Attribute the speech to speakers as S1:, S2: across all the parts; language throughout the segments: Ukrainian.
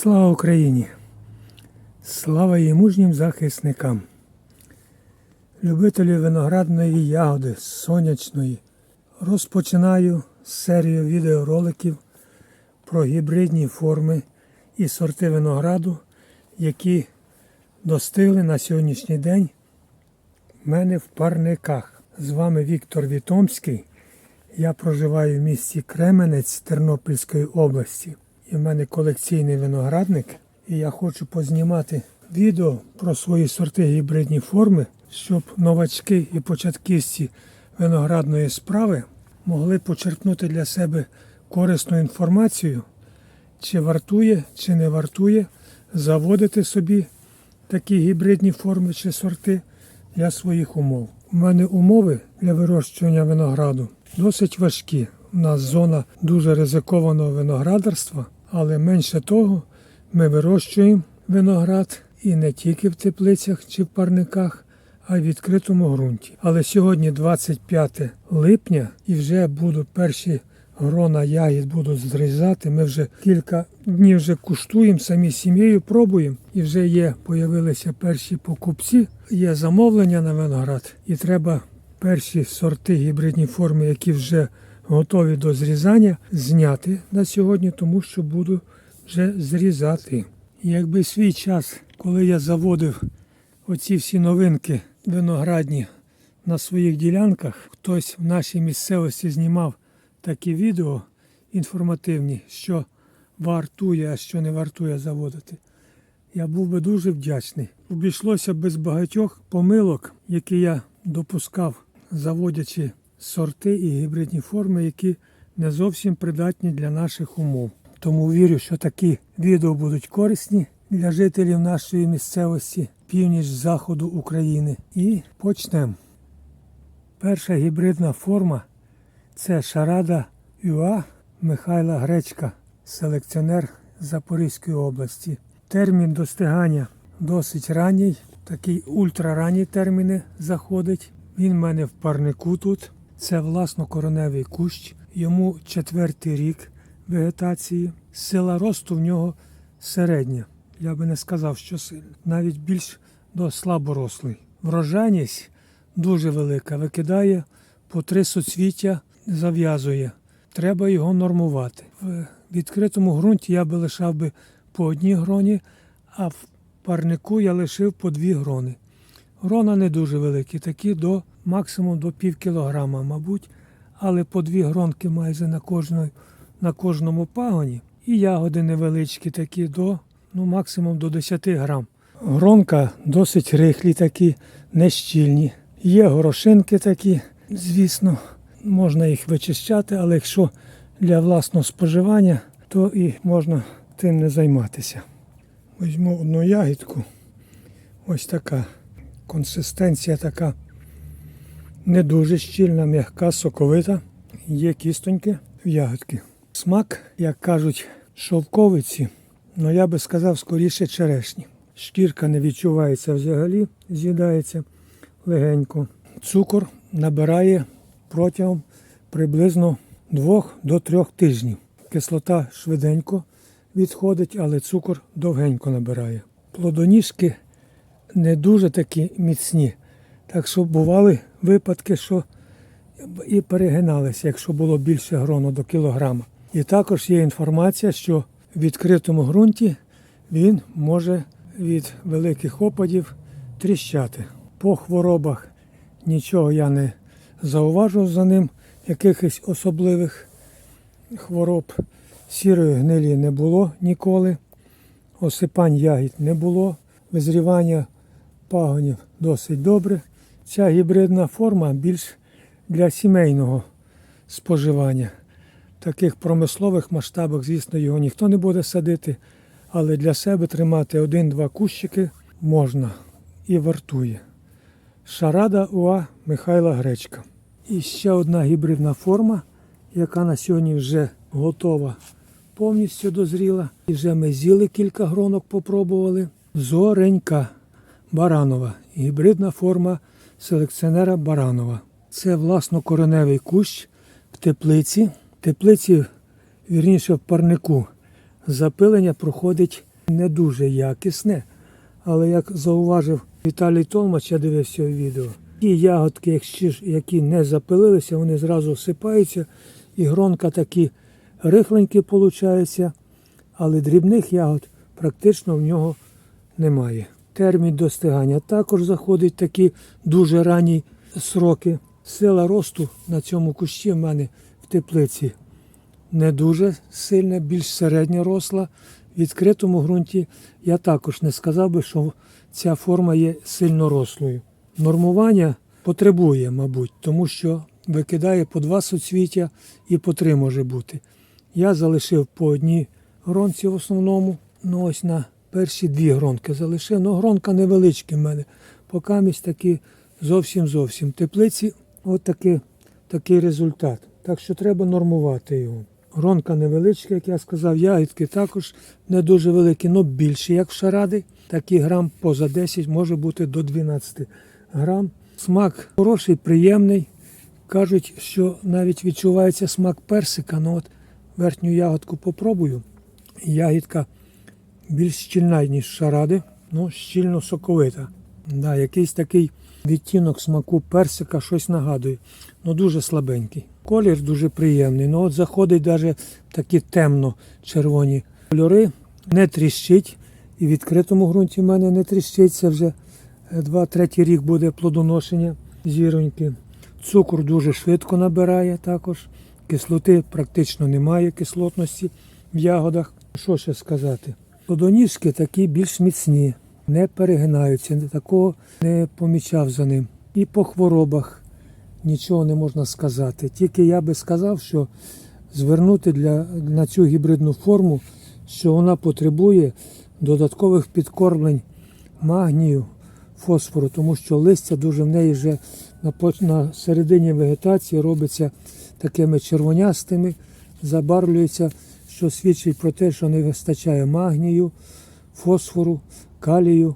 S1: Слава Україні! Слава її мужнім захисникам! Любителі виноградної ягоди сонячної. Розпочинаю серію відеороликів про гібридні форми і сорти винограду, які достигли на сьогоднішній день в мене в парниках. З вами Віктор Вітомський. Я проживаю в місті Кременець Тернопільської області. І в мене колекційний виноградник. І я хочу познімати відео про свої сорти гібридні форми, щоб новачки і початківці виноградної справи могли почерпнути для себе корисну інформацію, чи вартує, чи не вартує заводити собі такі гібридні форми чи сорти для своїх умов. У мене умови для вирощування винограду досить важкі. У нас зона дуже ризикованого виноградарства, але менше того, ми вирощуємо виноград і не тільки в теплицях чи в парниках, а й в відкритому ґрунті. Але сьогодні 25 липня і вже буду перші грона ягід буду зрізати. Ми вже кілька днів вже куштуємо, самі сім'єю пробуємо. І вже є, появилися перші покупці, є замовлення на виноград, і треба перші сорти гібридні форми, які вже готові до зрізання, зняти на сьогодні, тому що буду вже зрізати. Якби свій час, коли я заводив оці всі новинки виноградні на своїх ділянках, хтось в нашій місцевості знімав такі відео інформативні, що вартує, а що не вартує заводити. Я був би дуже вдячний. Обійшлося без багатьох помилок, які я допускав, заводячи сорти і гібридні форми, які не зовсім придатні для наших умов. Тому вірю, що такі відео будуть корисні для жителів нашої місцевості, північ заходу України. І почнемо. Перша гібридна форма це шарада ЮА Михайла Гречка, селекціонер Запорізької області. Термін достигання досить ранній, такий ультраранні терміни заходить. Він в мене в парнику тут. Це власно-короневий кущ. Йому четвертий рік вегетації. Сила росту в нього середня. Я би не сказав, що сильна. Навіть більш до слаборослий. Врожайність дуже велика. Викидає по три суцвіття, зав'язує. Треба його нормувати. В відкритому ґрунті я би лишав би по одній гроні, а в парнику я лишив по дві грони. Грона не дуже великі, такі до максимум до пів кілограма, мабуть, але по дві гронки майже на кожної, на кожному пагоні. І ягоди невеличкі, такі до ну, максимум до 10 грам. Гронка досить рихлі, такі, нещільні. Є горошинки такі, звісно, можна їх вичищати, але якщо для власного споживання, то і можна тим не займатися. Візьму одну ягідку. Ось така. Консистенція така не дуже щільна, м'яка, соковита. Є кістоньки в ягодки. Смак, як кажуть, шовковиці, але я би сказав скоріше черешні. Шкірка не відчувається взагалі, з'їдається легенько. Цукор набирає протягом приблизно 2 до 3 тижнів. Кислота швиденько відходить, але цукор довгенько набирає. Плодоніжки не дуже такі міцні. Так що бували випадки, що і перегиналися, якщо було більше грону до кілограма. І також є інформація, що в відкритому ґрунті він може від великих опадів тріщати. По хворобах нічого я не зауважував за ним, якихось особливих хвороб. Сірої гнилі не було ніколи, осипань ягід не було, визрівання пагонів досить добре. Ця гібридна форма більш для сімейного споживання. В таких промислових масштабах, звісно, його ніхто не буде садити, але для себе тримати один-два кущики можна і вартує. Шарада Уа Михайла Гречка. І ще одна гібридна форма, яка на сьогодні вже готова, повністю дозріла. І вже ми з'їли кілька гронок, попробували. Зоренька Баранова. Гібридна форма селекціонера Баранова. Це власно-кореневий кущ в теплиці. Теплиці, вірніше в парнику, запилення проходить не дуже якісне. Але як зауважив Віталій Толмач, я дивився відео, ті ягодки, які не запилилися, вони зразу всипаються, і гронка такі рихленькі получаються, але дрібних ягод практично в нього немає. Термін достигання також заходить такі дуже ранні сроки. Сила росту на цьому кущі в мене в теплиці не дуже сильна, більш середня росла. В відкритому ґрунті я також не сказав би, що ця форма є сильно рослою. Нормування потребує, мабуть, тому що викидає по два суцвіття і по три може бути. Я залишив по одній гронці в основному. Ну ось на перші дві гронки залишив. Ну, гронка невеличка в мене. Покамість такі зовсім зовсім. Теплиці от таки, такий результат. Так що треба нормувати його. Гронка невеличка, як я сказав, ягідки також не дуже великі, але більші, як в шаради. Такі грам поза 10 може бути до 12 грам. Смак хороший, приємний. Кажуть, що навіть відчувається смак персика. Ну от верхню ягодку попробую. Ягідка більш щільна, ніж шаради, ну щільно соковита. Да, якийсь такий відтінок смаку персика щось нагадує. Ну дуже слабенький. Колір дуже приємний. Ну от заходить навіть такі темно-червоні кольори, не тріщить. І в відкритому ґрунті в мене не тріщить. Це вже 2-3 рік буде плодоношення зіроньки. Цукор дуже швидко набирає також. Кислоти практично немає кислотності в ягодах. Що ще сказати? Плодоніжки такі більш міцні, не перегинаються, такого не помічав за ним. І по хворобах нічого не можна сказати. Тільки я би сказав, що звернути для, на цю гібридну форму, що вона потребує додаткових підкормлень магнію, фосфору, тому що листя дуже в неї вже на, на середині вегетації робиться такими червонястими, забарвлюється, що свідчить про те, що не вистачає магнію, фосфору, калію.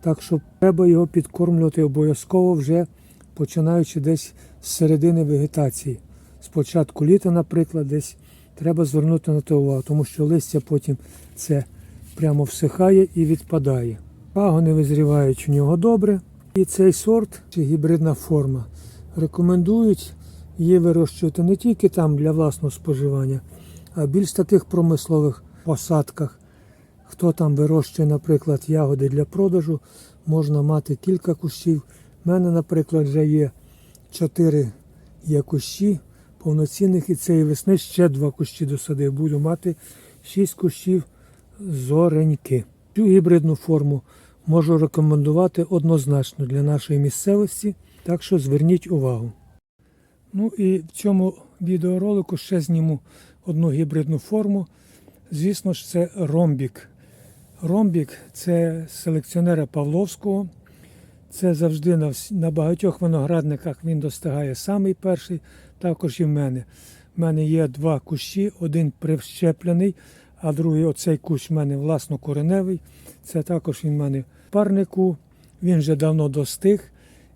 S1: Так що треба його підкормлювати обов'язково вже починаючи десь з середини вегетації. З початку літа, наприклад, десь треба звернути на те увагу, тому що листя потім це прямо всихає і відпадає. Пагони визрівають у нього добре. І цей сорт чи гібридна форма рекомендують її вирощувати не тільки там для власного споживання, а більш таких промислових посадках. Хто там вирощує, наприклад, ягоди для продажу, можна мати кілька кущів. У мене, наприклад, вже є чотири є кущі повноцінних, і цієї весни ще два кущі досадив. Буду мати шість кущів зореньки. Цю гібридну форму можу рекомендувати однозначно для нашої місцевості, так що зверніть увагу. Ну і в цьому відеоролику ще зніму одну гібридну форму. Звісно ж, це ромбік. Ромбік це селекціонера Павловського. Це завжди на, на багатьох виноградниках він достигає самий перший, також і в мене. У мене є два кущі, один прищеплений, а другий оцей кущ в мене власнокореневий. Це також він в мене в парнику. Він вже давно достиг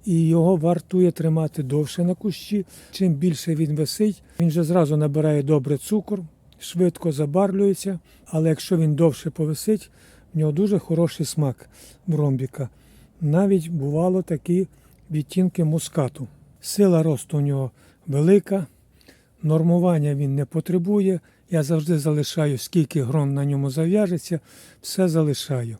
S1: і його вартує тримати довше на кущі. Чим більше він висить, він вже зразу набирає добре цукор, швидко забарвлюється. Але якщо він довше повисить, в нього дуже хороший смак в ромбіка. Навіть бувало такі відтінки мускату. Сила росту у нього велика, нормування він не потребує. Я завжди залишаю, скільки грон на ньому зав'яжеться, все залишаю.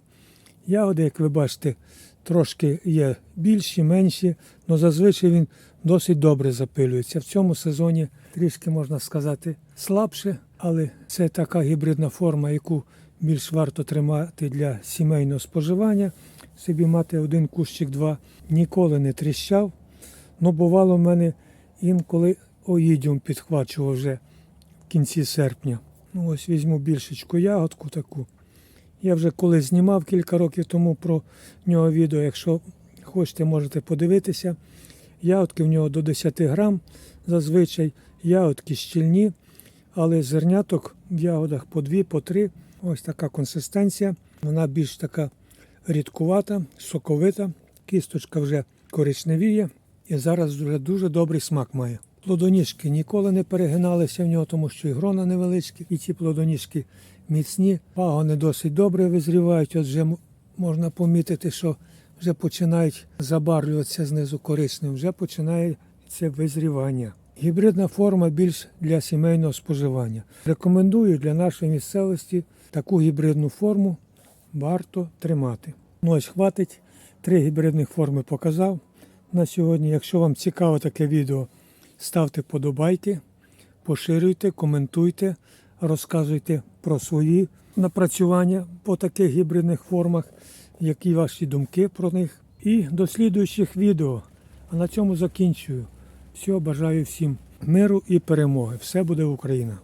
S1: Ягоди, як ви бачите, трошки є більші, менші, але зазвичай він досить добре запилюється. В цьому сезоні трішки можна сказати слабше, але це така гібридна форма, яку більш варто тримати для сімейного споживання. Собі мати один кущик, два ніколи не тріщав. Ну, бувало в мене інколи оїдіум підхвачував вже в кінці серпня. Ну, ось візьму більшечку ягодку таку. Я вже колись знімав кілька років тому про нього відео. Якщо хочете, можете подивитися. Ягодки в нього до 10 грам. Зазвичай ягодки щільні, але зерняток в ягодах по 2, по 3. Ось така консистенція. Вона більш така рідкувата, соковита. Кісточка вже коричневіє і зараз вже дуже добрий смак має. Плодоніжки ніколи не перегиналися в нього, тому що і грона невеличкі, і ці плодоніжки міцні, пагони досить добре визрівають. От вже можна помітити, що вже починають забарвлюватися знизу коричневим, вже починається визрівання. Гібридна форма більш для сімейного споживання. Рекомендую для нашої місцевості таку гібридну форму варто тримати. Ну ось хватить. Три гібридних форми показав на сьогодні. Якщо вам цікаво таке відео, ставте подобайки, поширюйте, коментуйте, розказуйте про свої напрацювання по таких гібридних формах, які ваші думки про них. І до слідуючих відео. А на цьому закінчую. Всього бажаю всім миру і перемоги. Все буде Україна!